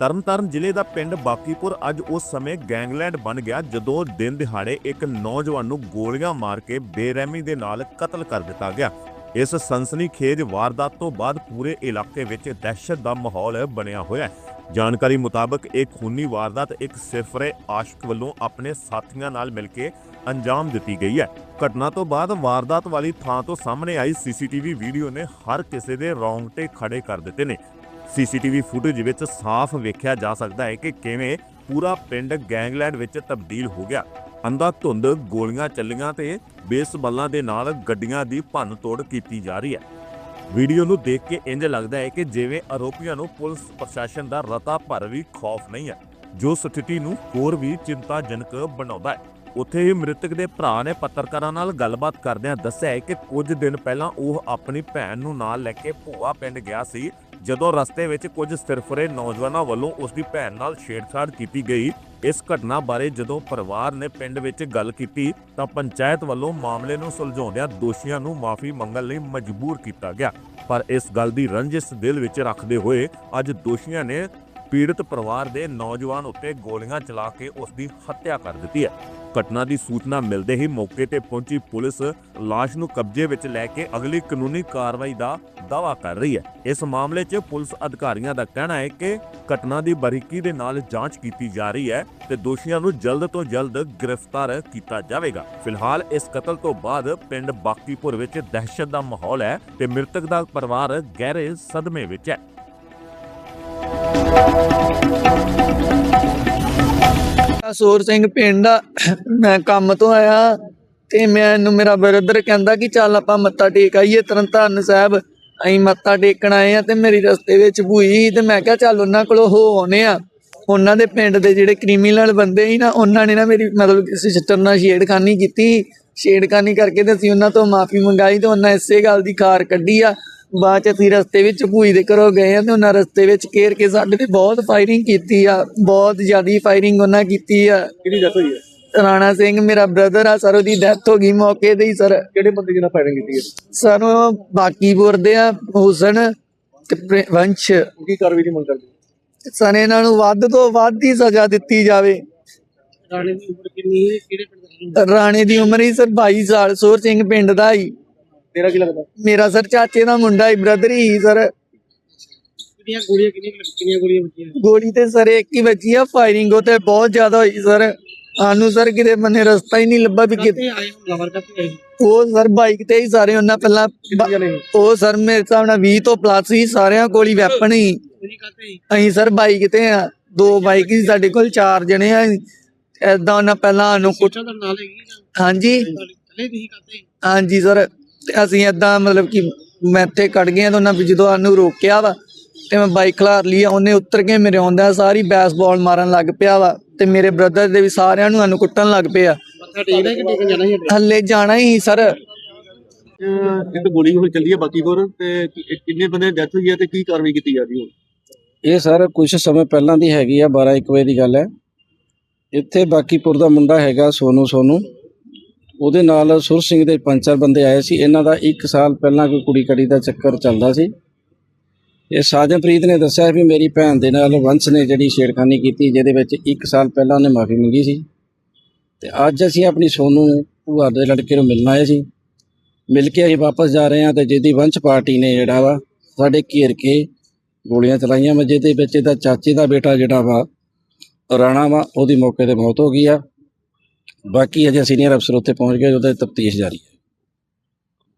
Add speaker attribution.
Speaker 1: ਤਰਨਤਾਰਨ ਜ਼ਿਲ੍ਹੇ ਦਾ ਪਿੰਡ ਬਾਕੀਪੁਰ ਅੱਜ ਉਸ ਸਮੇਂ ਗੈਂਗਲੈਂਡ ਬਣ ਗਿਆ ਜਦੋਂ ਦਿਨ ਦਿਹਾੜੇ ਇੱਕ ਨੌਜਵਾਨ ਨੂੰ ਗੋਲੀਆਂ ਮਾਰ ਕੇ ਬੇਰਹਿਮੀ ਦੇ ਨਾਲ ਕਤਲ ਕਰ ਦਿੱਤਾ ਗਿਆ। ਇਸ ਸਨਸਨੀਖੇਜ ਵਾਰਦਾਤ ਤੋਂ ਬਾਅਦ ਪੂਰੇ ਇਲਾਕੇ ਵਿੱਚ ਦਹਿਸ਼ਤ ਦਾ ਮਾਹੌਲ ਬਣਿਆ ਹੋਇਆ ਹੈ। ਜਾਣਕਾਰੀ ਮੁਤਾਬਕ ਇਹ ਖੂਨੀ ਵਾਰਦਾਤ ਇੱਕ ਸਿਫਰੇ ਆਸ਼ਕ ਵੱਲੋਂ ਆਪਣੇ ਸਾਥੀਆਂ ਨਾਲ ਮਿਲ ਕੇ ਅੰਜਾਮ ਦਿੱਤੀ ਗਈ ਹੈ। ਘਟਨਾ ਤੋਂ ਬਾਅਦ ਵਾਰਦਾਤ ਵਾਲੀ ਥਾਂ ਤੋਂ ਸਾਹਮਣੇ ਆਈ ਸੀਸੀਟੀਵੀ ਵੀਡੀਓ ਨੇ ਹਰ ਕਿਸੇ ਦੇ ਰੌਂਗਟੇ ਖੜੇ ਕਰ ਦਿੱਤੇ ਨੇ। ਸੀਸੀਟੀਵੀ ਫੁਟੇਜ ਵਿੱਚ ਸਾਫ਼ ਵੇਖਿਆ ਜਾ ਸਕਦਾ ਹੈ ਕਿ ਕਿਵੇਂ ਪੂਰਾ ਪਿੰਡ ਗੈਂਗਲੈਂਡ ਵਿੱਚ ਤਬਦੀਲ ਹੋ ਗਿਆ। ਅੰਧਾ ਧੁੰਦ ਗੋਲੀਆਂ ਚੱਲੀਆਂ ਤੇ ਬੇਸਬਾਲਾਂ ਦੇ ਨਾਲ ਗੱਡੀਆਂ ਦੀ ਭੰਨ ਤੋੜ ਕੀਤੀ ਜਾ ਰਹੀ ਹੈ। ਵੀਡੀਓ ਨੂੰ ਦੇਖ ਕੇ ਇੰਜ ਲੱਗਦਾ ਹੈ ਕਿ ਜਿਵੇਂ ਆਰੋਪੀਆਂ ਨੂੰ ਪੁਲਿਸ ਪ੍ਰਸ਼ਾਸਨ ਦਾ ਰਤਾ ਭਰ ਵੀ ਖੌਫ ਨਹੀਂ ਹੈ, ਜੋ ਸਥਿਤੀ ਨੂੰ ਹੋਰ ਵੀ ਚਿੰਤਾਜਨਕ ਬਣਾਉਂਦਾ ਹੈ। ਉੱਥੇ ਹੀ ਮ੍ਰਿਤਕ ਦੇ ਭਰਾ ਨੇ ਪੱਤਰਕਾਰਾਂ ਨਾਲ ਗੱਲਬਾਤ ਕਰਦਿਆਂ ਦੱਸਿਆ ਹੈ ਕਿ ਕੁਝ ਦਿਨ ਪਹਿਲਾਂ ਉਹ ਆਪਣੀ ਭੈਣ ਨੂੰ ਨਾਲ ਲੈ ਕੇ ਭੂਆ ਪਿੰਡ ਗਿਆ ਸੀ ਜਦੋਂ ਰਸਤੇ ਵਿੱਚ ਕੁਝ ਸਿਰਫਰੇ ਨੌਜਵਾਨਾਂ ਵੱਲੋਂ ਉਸ ਦੀ ਭੈਣ ਨਾਲ ਛੇੜਛਾੜ ਕੀਤੀ ਗਈ, ਇਸ ਘਟਨਾ ਬਾਰੇ ਜਦੋਂ ਪਰਿਵਾਰ ਨੇ ਪਿੰਡ ਵਿੱਚ ਗੱਲ ਕੀਤੀ, ਤਾਂ ਪੰਚਾਇਤ ਵੱਲੋਂ ਮਾਮਲੇ ਨੂੰ ਸੁਲਝਾਉਂਦਿਆਂ ਦੋਸ਼ੀਆਂ ਨੂੰ ਮਾਫੀ ਮੰਗਣ ਲਈ ਮਜਬੂਰ ਕੀਤਾ ਗਿਆ। ਪਰ ਇਸ ਗੱਲ ਦੀ ਰੰਜਿਸ਼ ਦਿਲ ਵਿੱਚ ਰੱਖਦੇ ਹੋਏ ਅੱਜ ਦੋਸ਼ੀਆਂ ਨੇ ਪੀੜਤ ਪਰਿਵਾਰ ਦੇ ਨੌਜਵਾਨ ਉੱਤੇ ਗੋਲੀਆਂ ਚਲਾ ਕੇ ਉਸ ਦੀ ਹੱਤਿਆ ਕਰ ਦਿੱਤੀ ਹੈ। ਘਟਨਾ ਦੀ ਸੂਚਨਾ ਮਿਲਦੇ ਹੀ ਮੌਕੇ ਤੇ ਪਹੁੰਚੀ ਪੁਲਿਸ ਲਾਸ਼ ਨੂੰ ਕਬਜ਼ੇ ਵਿੱਚ ਲੈ ਕੇ ਅਗਲੀ ਕਾਨੂੰਨੀ ਕਾਰਵਾਈ ਦਾ ਦਾਅਵਾ ਕਰ ਰਹੀ ਹੈ। ਇਸ ਮਾਮਲੇ 'ਚ ਪੁਲਿਸ ਅਧਿਕਾਰੀਆਂ ਦਾ ਕਹਿਣਾ ਹੈ ਕਿ ਘਟਨਾ ਦੀ ਬਾਰੀਕੀ ਦੇ ਨਾਲ ਜਾਂਚ ਕੀਤੀ ਜਾ ਰਹੀ ਹੈ ਤੇ ਦੋਸ਼ੀਆਂ ਨੂੰ ਜਲਦ ਤੋਂ ਜਲਦ ਗ੍ਰਿਫਤਾਰ ਕੀਤਾ ਜਾਵੇਗਾ। ਫਿਲਹਾਲ ਇਸ ਕਤਲ ਤੋਂ ਬਾਅਦ ਪਿੰਡ ਬਾਕੀਪੁਰ ਵਿੱਚ ਦਹਿਸ਼ਤ ਦਾ ਮਾਹੌਲ ਹੈ ਤੇ ਮ੍ਰਿਤਕ ਦਾ ਪਰਿਵਾਰ ਗਹਿਰੇ ਸਦਮੇ ਵਿੱਚ ਹੈ।
Speaker 2: ਸੂਰ ਸਿੰਘ ਪਿੰਡ ਮੈਂ ਕੰਮ ਤੋਂ ਆਇਆ ਤੇ ਮੈਨੂੰ ਮੇਰਾ ਬਰਦਰ ਕਹਿੰਦਾ ਕਿ ਚੱਲ ਆਪਾਂ ਮੱਥਾ ਟੇਕ ਆਈਏ ਤਰਨਤਾਰਨ ਸਾਹਿਬ। ਅਸੀਂ ਮੱਥਾ ਟੇਕਣ ਆਏ ਆ ਤੇ ਮੇਰੀ ਰਸਤੇ ਵਿੱਚ ਭੂਈ ਸੀ ਤੇ ਮੈਂ ਕਿਹਾ ਚੱਲ ਉਹਨਾਂ ਕੋਲੋਂ ਹੋ ਆਉਨੇ ਆ। ਉਹਨਾਂ ਦੇ ਪਿੰਡ ਦੇ ਜਿਹੜੇ ਕ੍ਰਿਮੀਨਲ ਬੰਦੇ ਸੀ ਨਾ, ਉਹਨਾਂ ਨੇ ਨਾ ਮੇਰੀ ਮਤਲਬ ਕਿ ਸਿਸਟਰ ਨਾਲ ਛੇੜਖਾਨੀ ਕੀਤੀ। ਛੇੜਖਾਨੀ ਕਰਕੇ ਤੇ ਅਸੀਂ ਉਹਨਾਂ ਤੋਂ ਮਾਫੀ ਮੰਗਾਈ ਤੇ ਉਹਨਾਂ ਇਸੇ ਗੱਲ ਦੀ ਖਾਰ ਕੱਢੀ ਆ। ਬਾਅਦ ਚ ਅਸੀਂ ਰਸਤੇ ਵਿੱਚ ਭੂਈ ਦੇ ਘਰੋਂ ਗਏ ਆ ਤੇ ਉਹਨਾਂ ਰਸਤੇ ਵਿੱਚ ਘੇਰ ਕੇ ਸਾਡੇ ਤੇ ਬਹੁਤ ਫਾਇਰਿੰਗ ਕੀਤੀ ਆ ਬਹੁਤ ਜ਼ਿਆਦੀ ਫਾਇਰਿੰਗ ਉਹਨਾਂ ਕੀਤੀ ਆ।
Speaker 3: ਕਿਹਦੀ ਡੈਥ ਹੋਈ ਹੈ?
Speaker 2: ਰਾਣਾ ਸਿੰਘ ਮੇਰਾ ਬ੍ਰਦਰ ਆ ਸਰ ਉਹਦੀ ਡੈਥ ਹੋ ਗਈ ਮੌਕੇ ਤੇ ਹੀ ਸਰ।
Speaker 3: ਕਿਹੜੇ ਬੰਦੇ ਜਿਹਨਾਂ ਫਾਇਰਿੰਗ ਕੀਤੀ ਹੈ?
Speaker 2: ਸਰ ਉਹ ਬਾਕੀਪੁਰ ਦੇ ਆ ਹੁਸਨ ਤੇ ਵੰਸ਼।
Speaker 3: ਕੀ ਕਾਰਵਾਈ ਦੀ ਮੰਗ ਕਰਦੇ
Speaker 2: ਸਰ ਇਹਨਾਂ ਨੂੰ ਵੱਧ ਤੋਂ ਵੱਧ ਹੀ ਸਜ਼ਾ ਦਿੱਤੀ ਜਾਵੇ।
Speaker 3: ਰਾਣੇ ਦੀ ਉਮਰ ਕਿੰਨੀ ਹੈ? ਕਿਹੜੇ ਪਿੰਡ ਦਾ
Speaker 2: ਰਾਣੇ ਦੀ ਉਮਰ ਹੀ ਸਰ 22 ਸਾਲ ਸੋਰ ਸਿੰਘ ਪਿੰਡ ਦਾ ਹੀ।
Speaker 3: ਤੇਰਾ ਕੀ ਲੱਗਦਾ?
Speaker 2: ਮੇਰਾ ਸਰ ਚਾਚੇ ਦਾ ਮੁੰਡਾ ਹੀ ਬ੍ਰਦਰ ਹੀ ਸਰ।
Speaker 3: ਕਿੰਨੀਆਂ ਗੋਲੀਆਂ ਕਿੰਨੀਆਂ ਕਿੰਨੀਆਂ ਗੋਲੀਆਂ ਵੱਜੀਆਂ?
Speaker 2: ਗੋਲੀ ਤੇ ਸਰ ਇੱਕ ਹੀ ਵੱਜੀ ਆ ਫਾਇਰਿੰਗ ਉਹ ਤੇ ਬਹੁਤ ਜ਼ਿਆਦਾ ਹੋਈ ਸਰ। ਸਾਨੂੰ ਸਰ ਕਿਤੇ ਬੰਨੇ ਰਸਤਾ ਹੀ ਨਹੀਂ ਲੱਭਾ ਵੀ
Speaker 3: ਕਿੱਥੇ ਆਏ ਹਮਲਾਵਰ ਕਿੱਥੇ ਆਏ
Speaker 2: ਉਹ ਸਰ ਬਾਈਕ ਤੇ ਹੀ ਸਾਰੇ ਉਹਨਾਂ ਪਹਿਲਾਂ ਉਹ ਸਰ ਮੇਰੇ ਹਿਸਾਬ ਨਾਲ 20 ਤੋਂ ਪਲੱਸ ਹੀ ਸਾਰਿਆਂ ਕੋਲ ਹੀ ਵੈਪਨ ਹੀ। ਅਸੀਂ ਸਰ ਬਾਈਕ ਤੇ ਆ ਦੋ ਬਾਈਕ ਹੀ ਸਾਡੇ ਕੋਲ ਚਾਰ ਜਣੇ ਆ। ਐਦਾਂ ਉਹਨਾਂ ਪਹਿਲਾਂ ਸਾਨੂੰ ਕੁੱਟ
Speaker 3: ਦਾ ਨਾਲ ਹੈਗੀ
Speaker 2: ਹਾਂਜੀ। ਹਾਂਜੀ ਸਰ। ਤੇ ਅਸੀਂ ਏਦਾਂ ਮਤਲਬ ਕਿ ਮੈਂ ਇੱਥੇ ਕੱਢ ਗਿਆ ਤੇ ਉਹਨਾਂ ਵੀ ਜਦੋਂ ਸਾਨੂੰ ਰੋਕਿਆ ਵਾ ਤੇ ਮੈਂ ਬਾਈਕ ਖਲਾਰ ਲਈ ਆ ਉਹਨੇ ਉੱਤਰ ਕੇ ਮੇਰੇ ਆਉਂਦਾ ਸਾਰੀ ਬੈਸਬਾਲ ਮਾਰਨ ਲੱਗ ਪਿਆ ਵਾ ਤੇ ਮੇਰੇ ਬ੍ਰਦਰ ਦੇ ਵੀ ਸਾਰਿਆਂ ਨੂੰ ਸਾਨੂੰ ਕੁੱਟਣ ਲੱਗ ਪਿਆ। ਹੱਲੇ ਜਾਣਾ ਹੀ ਸਰ।
Speaker 3: ਇਹ ਤਾਂ ਗੋਲੀ ਹੋਈ ਚੱਲਦੀ ਹੈ ਬਾਕੀ ਹੋਰ ਤੇ ਕਿੰਨੇ ਬੰਦੇ ਡੈਥ ਹੋਈ ਹੈ ਤੇ ਕੀ ਕਾਰਵਾਈ ਕੀਤੀ ਜਾ ਰਹੀ ਹੈ
Speaker 4: ਇਹ ਸਰ ਕੁਝ ਸਮੇਂ ਪਹਿਲਾਂ ਦੀ ਹੈਗੀ ਆ 12 1 ਵਜੇ ਦੀ ਗੱਲ ਹੈ। ਇੱਥੇ ਬਾਕੀਪੁਰ ਦਾ ਮੁੰਡਾ ਹੈਗਾ ਸੋਨੂ ਸੋਨੂ। ਉਹਦੇ ਨਾਲ ਸੁਰ ਸਿੰਘ ਦੇ ਪੰਜ ਚਾਰ ਬੰਦੇ ਆਏ ਸੀ। ਇਹਨਾਂ ਦਾ 1 ਸਾਲ ਪਹਿਲਾਂ ਕੋਈ ਕੁੜੀ ਕੜੀ ਦਾ ਚੱਕਰ ਚੱਲਦਾ ਸੀ। ਇਹ ਸਾਜਨਪ੍ਰੀਤ ਨੇ ਦੱਸਿਆ ਵੀ ਮੇਰੀ ਭੈਣ ਦੇ ਨਾਲ ਵੰਸ਼ ਨੇ ਜਿਹੜੀ ਛੇੜਖਾਨੀ ਕੀਤੀ, ਜਿਹਦੇ ਵਿੱਚ 1 ਸਾਲ ਪਹਿਲਾਂ ਉਹਨੇ ਮਾਫੀ ਮੰਗੀ ਸੀ। ਤੇ ਅੱਜ ਅਸੀਂ ਆਪਣੀ ਸੋਨੂ ਭੂਆ ਦੇ ਲੜਕੇ ਨੂੰ ਮਿਲਣ ਆਏ ਸੀ। ਮਿਲ ਕੇ ਅਸੀਂ ਵਾਪਸ ਜਾ ਰਹੇ ਹਾਂ ਤੇ ਜਿਹਦੀ ਵੰਸ਼ ਪਾਰਟੀ ਨੇ ਜਿਹੜਾ ਵਾ, ਸਾਡੇ ਘੇਰ ਕੇ ਗੋਲੀਆਂ ਚਲਾਈਆਂ ਵਾ, ਜਿਹਦੇ ਵਿੱਚ ਇਹਦਾ ਚਾਚੇ ਦਾ ਬੇਟਾ ਜਿਹੜਾ ਵਾ, ਰਾਣਾ ਵਾ, ਉਹਦੀ ਮੌਕੇ ਤੇ ਮੌਤ ਹੋ ਗਈ ਆ। ਬਾਕੀ ਅਜੇ ਸੀਨੀਅਰ ਅਫਸਰ ਉੱਥੇ ਪਹੁੰਚ ਗਏ ਉਹਦਾ ਤਫਤੀਸ਼ ਜਾਰੀ ਹੈ।